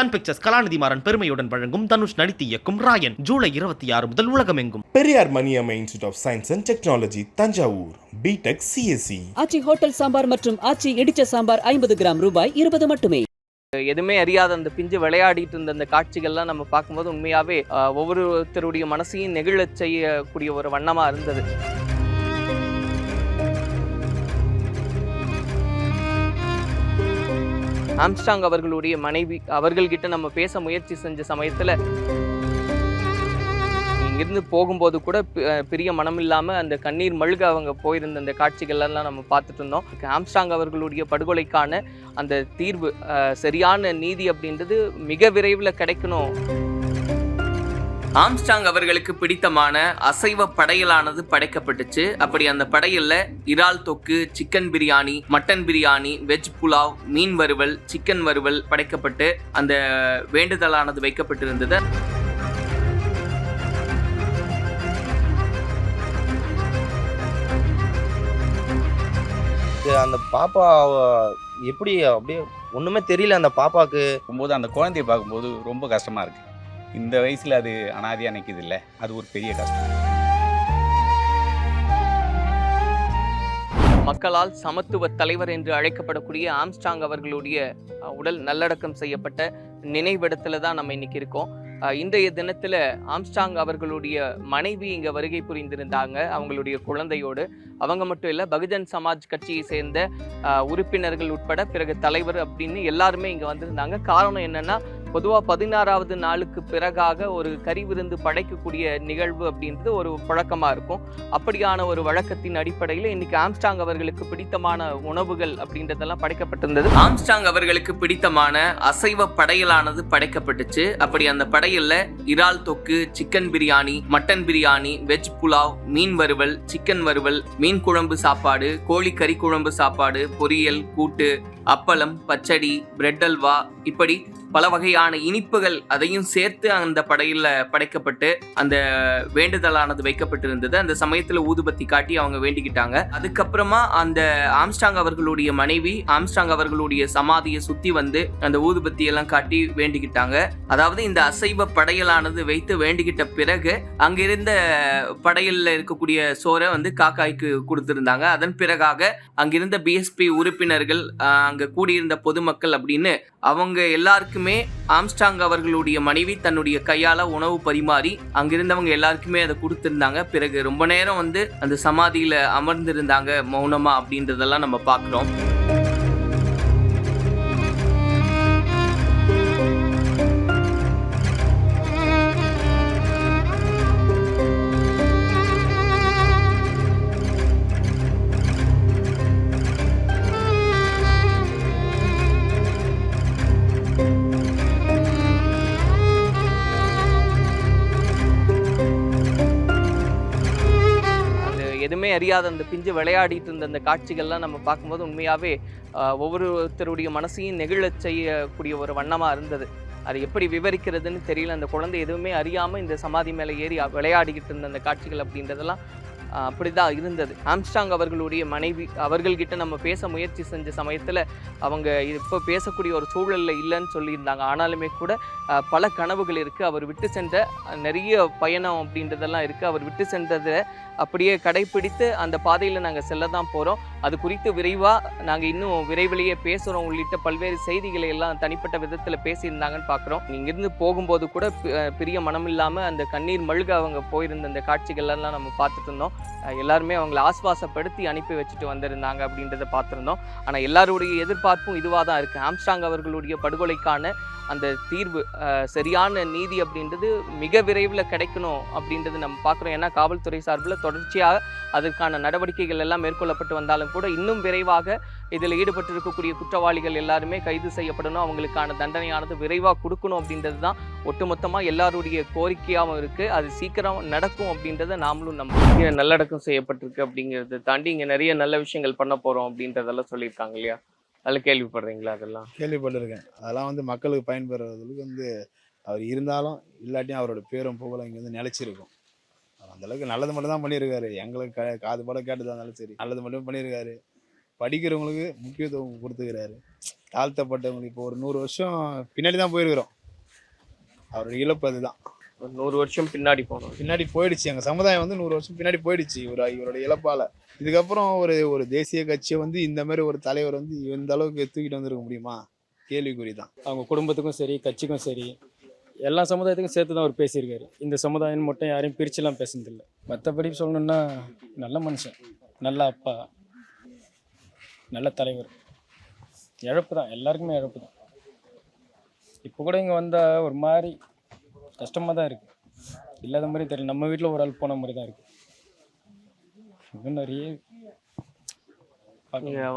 Sun pictures கலாநிதி மாறன் பெருமையுடன் வழங்கும் தனுஷ் நடித்து இயக்கும் ராயன் ஜூலை இருபத்தி ஆறு முதல் உலகமெங்கும். Periyar Maniammai institute of science and technology Thanjavur. B Tech CSC Aachi hotel sambar மற்றும் ஆச்சி இடிச்ச சாம்பார் ஐம்பது கிராம் ரூபாய் இருபது மட்டுமே. எதுவுமே அறியாத அந்த பிஞ்சு விளையாடிட்டு இருந்த அந்த காட்சிகள்லாம் நம்ம பார்க்கும்போது உண்மையாவே ஒவ்வொருத்தருடைய மனசையும் நெகிழச் செய்யக்கூடிய ஒரு வண்ணமா இருந்தது. ஆம்ஸ்டாங் அவர்களுடைய மனைவி அவர்கள்கிட்ட நம்ம பேச முயற்சி செஞ்ச சமயத்தில் இங்கிருந்து போகும்போது கூட பெரிய மனம் இல்லாமல் அந்த கண்ணீர் மழுக அவங்க போயிருந்த அந்த காட்சிகள் எல்லாம் நம்ம பார்த்துட்டு இருந்தோம். ஆம்ஸ்டாங் அவர்களுடைய படுகொலைக்கான அந்த தீர்வு சரியான நீதி அப்படின்றது மிக விரைவில் கிடைக்கணும். ஆம்ஸ்டாங் அவர்களுக்கு பிடித்தமான அசைவ படையலானது படைக்கப்பட்டுச்சு. அப்படி அந்த படையல்ல இறால் தொக்கு chicken biryani mutton biryani veg pulao மீன் வறுவல் சிக்கன் வறுவல் படைக்கப்பட்டு அந்த வேண்டுதலானது வைக்கப்பட்டிருந்தது. அந்த பாப்பா எப்படி அப்படியே ஒண்ணுமே தெரியல அந்த பாப்பாக்கு பார்க்கும்போது அந்த குழந்தைய பார்க்கும்போது ரொம்ப கஷ்டமாக இருக்குது இந்த வயசில் அது அனாதியாக நிற்கிது இல்லை அது ஒரு பெரிய கஷ்டம். மக்களால் சமத்துவ தலைவர் என்று அழைக்கப்படக்கூடிய ஆம்ஸ்டாங் அவர்களுடைய உடல் நல்லடக்கம் செய்யப்பட்ட நினைவிடத்தில் தான் நம்ம இன்னைக்கு இருக்கோம். இன்றைய தினத்தில் ஆம்ஸ்டாங் அவர்களுடைய மனைவி இங்கே வருகை புரிந்திருந்தாங்க அவங்களுடைய குழந்தையோடு. அவங்க மட்டும் இல்லை பகுஜன் சமாஜ் கட்சியை சேர்ந்த உறுப்பினர்கள் உட்பட பிறகு தலைவர் அப்படின்னு எல்லாருமே இங்கே வந்திருந்தாங்க. காரணம் என்னன்னா பொதுவாக பதினாறாவது நாளுக்கு பிறகாக ஒரு கறி விருந்து படைக்கக்கூடிய நிகழ்வு அப்படின்றது ஒரு பழக்கமாக இருக்கும். அப்படியான ஒரு வழக்கத்தின் அடிப்படையில் இன்னைக்கு ஆம்ஸ்டாங் அவர்களுக்கு பிடித்தமான உணவுகள் அப்படின்றதெல்லாம் படைக்கப்பட்டிருந்தது. ஆம்ஸ்டாங் அவர்களுக்கு பிடித்தமான அசைவ படையலானது படைக்கப்பட்டுச்சு. அப்படி அந்த படையலில் இறால் தொக்கு chicken biryani mutton biryani veg pulao மீன் வறுவல் சிக்கன் வறுவல் மீன் குழம்பு சாப்பாடு கோழி கறி குழம்பு சாப்பாடு பொரியல் கூட்டு அப்பளம் பச்சடி பிரெட் அல்வா இப்படி பல வகையான இனிப்புகள் அதையும் சேர்த்து அந்த படையில் படைக்கப்பட்டு அந்த வேண்டுதலானது வைக்கப்பட்டிருந்தது. அந்த சமயத்தில் ஊதுபத்தி காட்டி அவங்க வேண்டிக்கிட்டாங்க. அதுக்கப்புறமா அந்த ஆம்ஸ்டாங் அவர்களுடைய மனைவி ஆம்ஸ்டாங் அவர்களுடைய சமாதியை சுற்றி வந்து அந்த ஊதுபத்தி எல்லாம் காட்டி வேண்டிக்கிட்டாங்க. அதாவது இந்த அசைவ படையலானது வைத்து வேண்டிக்கிட்ட பிறகு அங்கிருந்த படையலில் இருக்கக்கூடிய சோறை வந்து காக்காய்க்கு கொடுத்துருந்தாங்க. அதன் பிறகாக அங்கிருந்த பிஎஸ்பி உறுப்பினர்கள் அங்க கூடியிருந்த பொதுமக்கள் அப்படின்னு அவங்க எல்லாருக்குமே ஆம்ஸ்டாங் அவர்களுடைய மனைவி தன்னுடைய கையால உணவு பரிமாறி அங்கிருந்தவங்க எல்லாருக்குமே அதை கொடுத்துருந்தாங்க. பிறகு ரொம்ப நேரம் வந்து அந்த சமாதியில அமர்ந்திருந்தாங்க மௌனமா அப்படின்றதெல்லாம் நம்ம பார்க்கிறோம். எதுவுமே அறியாத அந்த பிஞ்சு விளையாடிட்டு இருந்த அந்த காட்சிகள்லாம் நம்ம பார்க்கும்போது உண்மையாவே ஆஹ், ஒவ்வொருத்தருடைய மனசையும் நெகிழச் செய்யக்கூடிய ஒரு வண்ணமா இருந்தது. அது எப்படி விவரிக்கிறதுன்னு தெரியல. அந்த குழந்தை எதுவுமே அறியாம இந்த சமாதி மேலே ஏறி விளையாடிக்கிட்டு இருந்த அந்த காட்சிகள் அப்படின்றதெல்லாம் அப்படி அப்படிதான் இருந்தது. ஆம்ஸ்டாங் அவர்களுடைய மனைவி அவர்கள்கிட்ட நம்ம பேச முயற்சி செஞ்ச சமயத்தில் அவங்க இப்போ பேசக்கூடிய ஒரு சூழலில் இல்லைன்னு சொல்லியிருந்தாங்க. ஆனாலுமே கூட பல கனவுகள் இருக்குது அவர் விட்டு சென்ற நிறைய பயணம் அப்படின்றதெல்லாம் இருக்குது அவர் விட்டு சென்றதை அப்படியே கடைபிடித்து அந்த பாதையில் நாங்கள் செல்ல தான் போகிறோம் அது குறித்து விரைவாக நாங்கள் இன்னும் விரைவிலேயே பேசுகிறோம் உள்ளிட்ட பல்வேறு செய்திகளை எல்லாம் தனிப்பட்ட விதத்தில் பேசியிருந்தாங்கன்னு பார்க்குறோம் இங்கிருந்து போகும்போது கூட பெரிய பிரிய மனம் இல்லாமல் அந்த கண்ணீர் மழுக அவங்க போயிருந்த அந்த காட்சிகள் எல்லாம் நம்ம பார்த்துட்டு இருந்தோம். எல்லாருமே அவங்களை ஆஸ்வாசப்படுத்தி அனுப்பி வச்சுட்டு வந்திருந்தாங்க அப்படின்றத பார்த்துருந்தோம். ஆனால் எல்லாருடைய எதிர்பார்ப்பும் இதுவாக தான் இருக்குது ஆம்ஸ்டாங் அவர்களுடைய படுகொலைக்கான அந்த தீர்வு சரியான நீதி அப்படின்றது மிக விரைவில் கிடைக்கணும் அப்படின்றது நம்ம பார்க்குறோம் ஏன்னா காவல்துறை சார்பில் தொடர்ச்சியாக அதற்கான நடவடிக்கைகள் எல்லாம் மேற்கொள்ளப்பட்டு வந்தாலும் கூட இன்னும் விரைவாக இதில் ஈடுபட்டு இருக்கக்கூடிய குற்றவாளிகள் எல்லாருமே கைது செய்யப்படணும். அவங்களுக்கான தண்டனையானது விரைவாக கொடுக்கணும் அப்படின்றது தான் ஒட்டுமொத்தமாக எல்லாருடைய கோரிக்கையாகவும் இருக்குது அது சீக்கிரம் நடக்கும் அப்படின்றத நாமளும் நம்ம இங்கே நல்லடக்கம் செய்யப்பட்டிருக்கு அப்படிங்கிறத தாண்டி இங்கே நிறைய நல்ல விஷயங்கள் பண்ண போகிறோம் அப்படின்றதெல்லாம் சொல்லியிருக்காங்க இல்லையா? அதில் கேள்விப்படுறீங்களா அதெல்லாம்? கேள்விப்பட்டிருக்கேன். அதெல்லாம் வந்து மக்களுக்கு பயன்பெறுவதற்கு வந்து அவர் இருந்தாலும் இல்லாட்டியும் அவரோட பேரும் புகழும் இங்கே வந்து நிலைச்சிருக்கும். அந்த அளவுக்கு நல்லது மட்டும் தான் பண்ணியிருக்காரு எங்களுக்கு க- காது படம் கேட்டதா இருந்தாலும் சரி நல்லது மட்டும் பண்ணியிருக்காரு படிக்கிறவங்களுக்கு முக்கியத்துவம் கொடுத்துக்கிறாரு. தாழ்த்தப்பட்டவங்களுக்கு இப்போ ஒரு நூறு வருஷம் பின்னாடி தான் போயிருக்கிறோம். அவரோட இழப்பு அதுதான். ஒரு நூறு வருஷம் பின்னாடி போனோம். பின்னாடி போயிடுச்சு. எங்கள் சமுதாயம் வந்து நூறு வருஷம் பின்னாடி போயிடுச்சு. இவர் இவரோட இழப்பால். இதுக்கப்புறம் ஒரு ஒரு தேசிய கட்சியை வந்து இந்த மாதிரி ஒரு தலைவர் வந்து இந்த அளவுக்கு தூக்கிட்டு வந்திருக்க முடியுமா? கேள்விக்குறி தான் அவங்க குடும்பத்துக்கும் சரி கட்சிக்கும் சரி எல்லா சமுதாயத்துக்கும் சேர்த்து தான் அவர் பேசியிருக்காரு. இந்த சமுதாயம் மட்டும் யாரையும் பிரிச்சுலாம் பேசுனதில்லை. மற்றபடி சொல்லணும்னா நல்ல மனுஷன் நல்ல அப்பா நல்ல தலைவர். இழப்பு தான் எல்லாருக்குமே இழப்பு தான். இப்போ கூட இங்கே வந்தால் ஒரு மாதிரி கஷ்டமாக தான் இருக்குது இல்லாத மாதிரி தெரியல. நம்ம வீட்டில் ஒரு ஆள் போன மாதிரி தான் இருக்குது இன்னும் நிறைய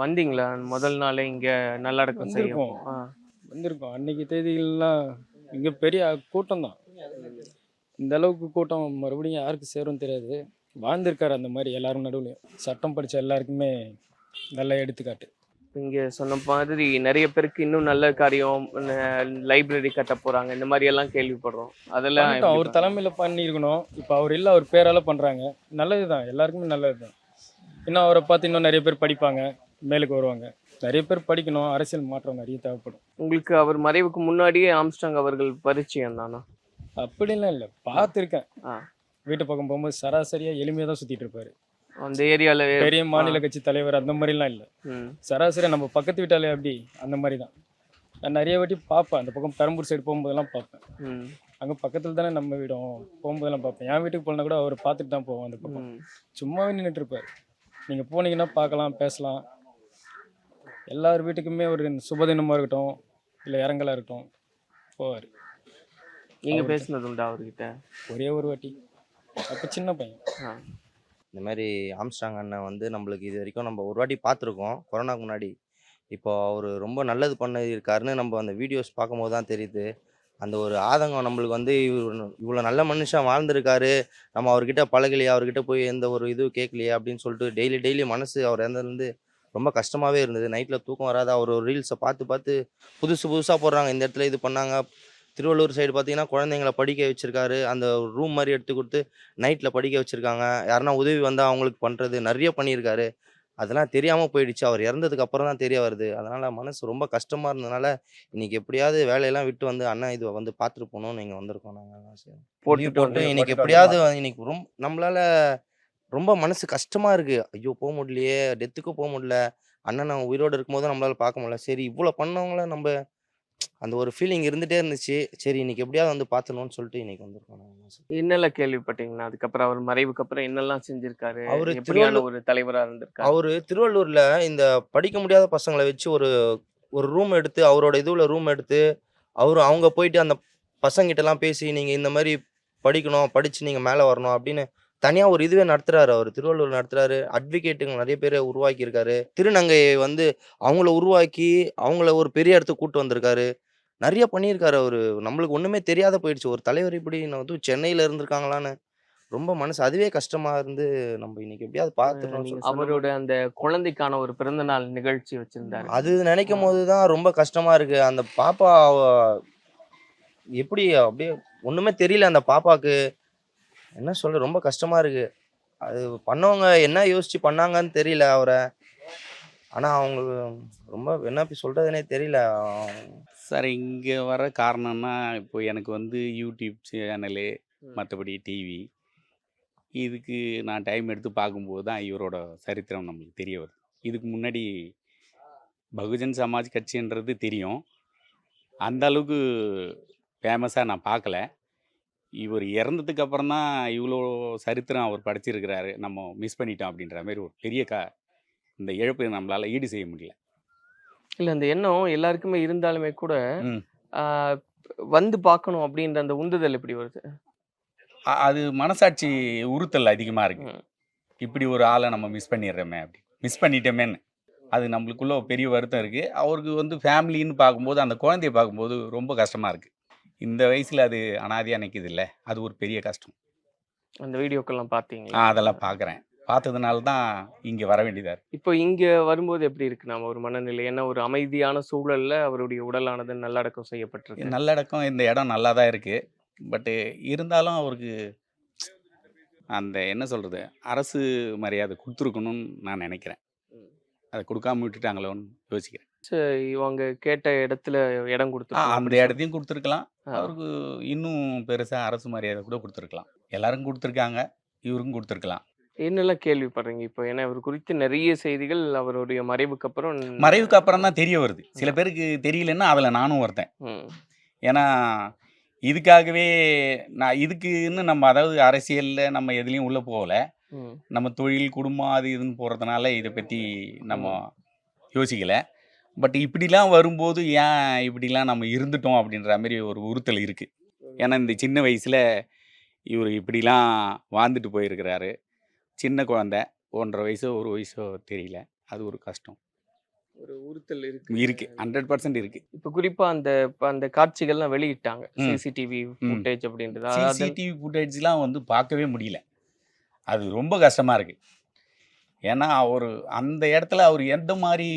வந்தீங்களா? முதல் நாளே இங்க நல்லடக்கம் செய்யும் வந்திருக்கோம். வந்திருக்கோம். அன்னைக்கு தேதியிலலாம் இங்கே பெரிய கூட்டம் தான் இந்த அளவுக்கு கூட்டம் மறுபடியும் யாருக்கு சேரும் தெரியாது. வாழ்ந்திருக்காரு அந்த மாதிரி எல்லாரும் நடுவுலையும். சட்டம் படித்த எல்லாருக்குமே நல்ல எடுத்துக்காட்டு. இங்க சொன்ன மாதிரி நிறைய பேருக்கு இன்னும் நல்ல காரியம் லைப்ரரி கட்ட போறாங்க. இந்த மாதிரி எல்லாம் கேள்விப்படுறோம். அதெல்லாம் அவர் தலைமையில் பண்ணியிருக்கணும் இப்போ அவர் இல்லை அவர் பேரால் பண்ணுறாங்க நல்லது தான் எல்லாருக்குமே நல்லது தான் இன்னும் அவரை பார்த்து இன்னும் நிறைய பேர் படிப்பாங்க. மேலுக்கு வருவாங்க. நிறைய பேர் படிக்கணும் அரசியல் மாற்றம் நிறைய தேவைப்படும். உங்களுக்கு அவர் மறைவுக்கு முன்னாடியே ஆம்ஸ்டாங் அவர்கள் பரிச்சயம் தானா? அப்படிலாம் இல்லை பார்த்துருக்கேன். வீட்டு பக்கம் போகும்போது சராசரியாக எளிமையாக தான் சுற்றிட்டு இருப்பாரு. அந்த ஏரியால பெரிய மாநில கட்சி தலைவர் அந்த மாதிரிலாம் இல்லை. ம். சராசரி நம்ம பக்கத்து வீட்டாலே அப்படி அந்த மாதிரி தான். நான் நிறைய வாட்டி பார்ப்பேன் அந்த பக்கம் பெரம்பூர் சைடு போகும்போதெல்லாம் பார்ப்பேன். அங்கே பக்கத்தில் தானே நம்ம வீடும் போகும்போதெல்லாம் பார்ப்பேன். என் வீட்டுக்கு போனா கூட அவர் பார்த்துட்டு தான் போவோம் அந்த பக்கம். சும்மாவே நின்றுட்டு இருப்பார். நீங்கள் போனீங்கன்னா பார்க்கலாம் பேசலாம். எல்லார் வீட்டுக்குமே ஒரு சுபதினமாக இருக்கட்டும் இல்லை இறங்கலாக இருக்கட்டும் போவார். நீங்க அவர் பேசுனது உண்டா அவர்கிட்ட? ஒரே ஒரு வாட்டி. அப்போ சின்ன பையன். இந்த மாதிரி ஆம்ஸ்டாங் அண்ணன் வந்து நம்மளுக்கு இது வரைக்கும் நம்ம ஒரு வாட்டி பார்த்துருக்கோம் கொரோனாக்கு முன்னாடி. இப்போ அவர் ரொம்ப நல்லது பண்ணியிருக்காருன்னு நம்ம அந்த வீடியோஸ் பார்க்கும்போது தான் தெரியுது. அந்த ஒரு ஆதங்கம் நம்மளுக்கு வந்து இவர் இவ்வளோ நல்ல மனுஷன் வாழ்ந்திருக்காரு நம்ம அவர்கிட்ட பழகலையே அவர்கிட்ட போய் எந்த ஒரு இது கேட்கலையே அப்படின்னு சொல்லிட்டு டெய்லி டெய்லி மனசு அவர் இறந்ததுலேருந்து ரொம்ப கஷ்டமாகவே இருந்தது. நைட்டில் தூக்கம் வராது. அவர் ஒரு ரீல்ஸை பார்த்து பார்த்து புதுசு புதுசாக போடுறாங்க. இந்த இடத்துல இது பண்ணாங்க. திருவள்ளூர் சைடு பார்த்தீங்கன்னா குழந்தைங்கள படிக்க வச்சிருக்காரு. அந்த ரூம் மாதிரி எடுத்து கொடுத்து நைட்டில் படிக்க வச்சுருக்காங்க. யாருன்னா உதவி வந்தால் அவங்களுக்கு பண்ணுறது நிறைய பண்ணியிருக்காரு. அதெல்லாம் தெரியாமல் போயிடுச்சு. அவர் இறந்ததுக்கு அப்புறம் தான் தெரிய வருது. அதனால் மனசு ரொம்ப கஷ்டமாக இருந்ததுனால இன்னைக்கு எப்படியாவது வேலையெல்லாம் விட்டு வந்து அண்ணா இது வந்து பார்த்துட்டு போகணும்னு நீங்கள் வந்திருக்கோம் நாங்கள் போட்டு வந்து இன்னைக்கு எப்படியாவது இன்னைக்கு ரொம்ப நம்மளால ரொம்ப மனசு கஷ்டமா இருக்கு. ஐயோ! போக முடியலையே டெத்துக்கும் போக முடியல. அண்ணன் நான் உயிரோடு இருக்கும்போது நம்மளால பார்க்க முடியல. சரி இவ்வளோ பண்ணவங்கள நம்ம அந்த ஒரு ஃபீலிங் இருந்துட்டே இருந்துச்சு. சரி இன்னைக்கு எப்படியாவது வந்து பார்த்தணும்னு சொல்லிட்டு இன்னைக்கு வந்திருக்கோம். என்னெல்லாம் கேள்விப்பட்டீங்கன்னா அதுக்கப்புறம் அவர் மறைவுக்கு அப்புறம் என்னெல்லாம் செஞ்சிருக்காரு? அவரு எப்படியான ஒரு தலைவரா இருந்திருக்காரு? அவரு திருவள்ளூர்ல இந்த படிக்க முடியாத பசங்களை வச்சு ஒரு ஒரு ரூம் எடுத்து அவரோட இதுல ரூம் எடுத்து அவரு அவங்க போயிட்டு அந்த பசங்கிட்ட எல்லாம் பேசி நீங்க இந்த மாதிரி படிக்கணும் படிச்சு நீங்க மேல வரணும் அப்படின்னு தனியா ஒரு இதுவே நடத்துறாரு அவர். திருவள்ளூர் நடத்துறாரு. அட்வொகேட்டுங்க நிறைய பேரை உருவாக்கி இருக்காரு திருநங்கையை வந்து அவங்கள உருவாக்கி அவங்கள ஒரு பெரிய இடத்துக்கு கூட்டு வந்திருக்காரு. நிறைய பண்ணியிருக்காரு அவரு. நம்மளுக்கு ஒண்ணுமே தெரியாத போயிடுச்சு. ஒரு தலைவர் இப்படி நான் வந்து சென்னையில இருந்திருக்காங்களான்னு. ரொம்ப மனசு. அதுவே கஷ்டமா இருந்து நம்ம இன்னைக்கு எப்படியாவது பார்த்துட்டோம் அவரோட அந்த குழந்தைக்கான ஒரு பிறந்த நாள் நிகழ்ச்சி வச்சிருந்தாரு. அது நினைக்கும் போது தான் ரொம்ப கஷ்டமா இருக்கு. அந்த பாப்பா எப்படி அப்படியே ஒண்ணுமே தெரியல அந்த பாப்பாக்கு என்ன சொல்ற ரொம்ப கஷ்டமா இருக்கு. அது பண்ணவங்க என்ன யோசிச்சு பண்ணாங்கன்னு தெரியல அவரை. ஆனா அவங்க ரொம்ப என்ன இப்படி சொல்றதுனே தெரியல. சார் இங்கே வர காரணம்னா இப்போ எனக்கு வந்து யூடியூப் சேனலு. மற்றபடி டிவி இதுக்கு நான் டைம் எடுத்து பார்க்கும்போது தான் இவரோட சரித்திரம் நம்மளுக்கு தெரிய வருது. இதுக்கு முன்னாடி பகுஜன் சமாஜ் கட்சின்றது தெரியும். அந்த அளவுக்கு ஃபேமஸாக நான் பார்க்கல. இவர் இறந்ததுக்கு அப்புறம் தான் இவ்வளோ சரித்திரம் அவர் படைச்சிருக்கிறாரு. நம்ம மிஸ் பண்ணிட்டோம் அப்படின்ற மாதிரி ஒரு பெரிய கா இந்த இழப்பை நம்மளால் ஈடு செய்ய முடியல. இல்ல அந்த எண்ணம் எல்லாருக்குமே இருந்தாலுமே கூட வந்து பார்க்கணும் அப்படின்ற அந்த உந்துதல் எப்படி வருது? அது மனசாட்சி உறுத்தல் அதிகமாக இருக்கு. இப்படி ஒரு ஆளை நம்ம மிஸ் பண்ணிடுறோமே அப்படி. மிஸ் பண்ணிட்டோமேன்னு. அது நம்மளுக்குள்ள பெரிய வருத்தம் இருக்குது அவருக்கு வந்து ஃபேமிலின்னு பார்க்கும்போது அந்த குழந்தைய பார்க்கும்போது ரொம்ப கஷ்டமாக இருக்குது இந்த வயசில் அது அனாதையாக நிற்கிது இல்லை அது ஒரு பெரிய கஷ்டம். அந்த வீடியோக்கெல்லாம் பார்த்தீங்களா அதெல்லாம் பார்க்குறேன் பார்த்ததுனால தான் இங்கே வர வேண்டியதாக இருக்குது இப்போ இங்க வரும்போது எப்படி இருக்கு? நம்ம ஒரு மனநிலை என்ன ஒரு அமைதியான சூழல்ல அவருடைய உடலானது நல்லடக்கம் செய்யப்பட்டிருக்கு? நல்லடக்கம் இந்த இடம் நல்லா தான் இருக்குது பட்டு இருந்தாலும் அவருக்கு அந்த என்ன சொல்கிறது அரசு மரியாதை கொடுத்துருக்கணும்னு நான் நினைக்கிறேன். அதை கொடுக்காம விட்டுட்டாங்களோன்னு யோசிக்கிறேன். இவங்க கேட்ட இடத்துல இடம் கொடுத்து அந்த இடத்தையும் கொடுத்துருக்கலாம். அவருக்கு இன்னும் பெருசாக அரசு மரியாதை கூட கொடுத்துருக்கலாம். எல்லாருக்கும் கொடுத்துருக்காங்க இவருக்கும் கொடுத்துருக்கலாம். என்னெல்லாம் கேள்விப்படுறீங்க இப்போ? ஏன்னா இவர் குறித்து நிறைய செய்திகள் அவருடைய மறைவுக்கு அப்புறம் மறைவுக்கு அப்புறம் தான் தெரிய வருது. சில பேருக்கு தெரியலன்னா அதில் நானும் ஒருத்தன் ஏன்னா இதுக்காகவே நான் இதுக்குன்னு நம்ம அதாவது அரசியலில் நம்ம எதுலேயும் உள்ளே போகல. நம்ம தொழில் குடும்பம் அது இதுன்னு போகிறதுனால இதை பற்றி நம்ம யோசிக்கலை. பட் இப்படிலாம் வரும்போது ஏன் இப்படிலாம் நம்ம இருந்துட்டோம் அப்படின்ற மாதிரி ஒரு உறுத்தல் இருக்குது ஏன்னா இந்த சின்ன வயசில் இவர் இப்படிலாம் வாழ்ந்துட்டு போயிருக்கிறாரு. சின்ன குழந்தை ஒன்றரை வயசோ ஒரு வயசோ தெரியல. அது ஒரு கஷ்டம். ஒரு உறுத்தல் இருக்கு. இருக்கு. ஹண்ட்ரட் பர்சன்ட் இருக்கு. இப்போ குறிப்பா அந்த இப்ப அந்த காட்சிகள்லாம் வெளியிட்டாங்க. சிசிடிவி ஃபுட்டேஜ் அப்படின்றது? சிசிடிவி ஃபுட்டேஜ்லாம் வந்து பார்க்கவே முடியல. அது ரொம்ப கஷ்டமாக இருக்குது ஏன்னா அவர் அந்த இடத்துல அவர் எந்த மாதிரி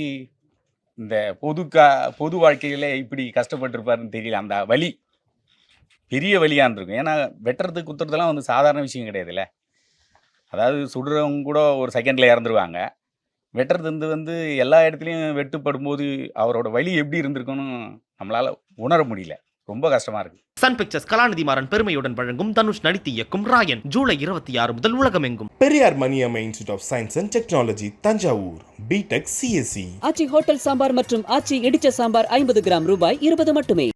இந்த பொது கா பொது வாழ்க்கையில் இப்படி கஷ்டப்பட்டிருப்பாருன்னு தெரியல. அந்த வலி பெரிய வழியாக இருந்திருக்கும். ஏன்னா வெட்டுறது குத்துறதுலாம் வந்து சாதாரண விஷயம் கிடையாதுல்ல. அதாவது சுடுறவங்க கூட ஒரு செகண்டில் இறந்துருவாங்க. வெட்டுறது வந்து வந்து எல்லா இடத்துலையும் வெட்டுப்படும் போது அவரோட வலி எப்படி இருந்திருக்குன்னு நம்மளால் உணர முடியல. ரொம்ப கஷ்டமாக இருக்குது சன் பிக்சர்ஸ் கலாநிதி மாறன் பெருமையுடன் வழங்கும் தனுஷ் நடித்து இயக்கும் ராயன் ஜூலை இருபத்தி ஆறு முதல் உலகமெங்கும். Periyar Maniammai institute of science and technology Thanjavur. B Tech CSC Aachi hotel sambar மற்றும் ஆச்சி இடிச்ச சாம்பார் ஐம்பது கிராம் ரூபாய் இருபது மட்டுமே.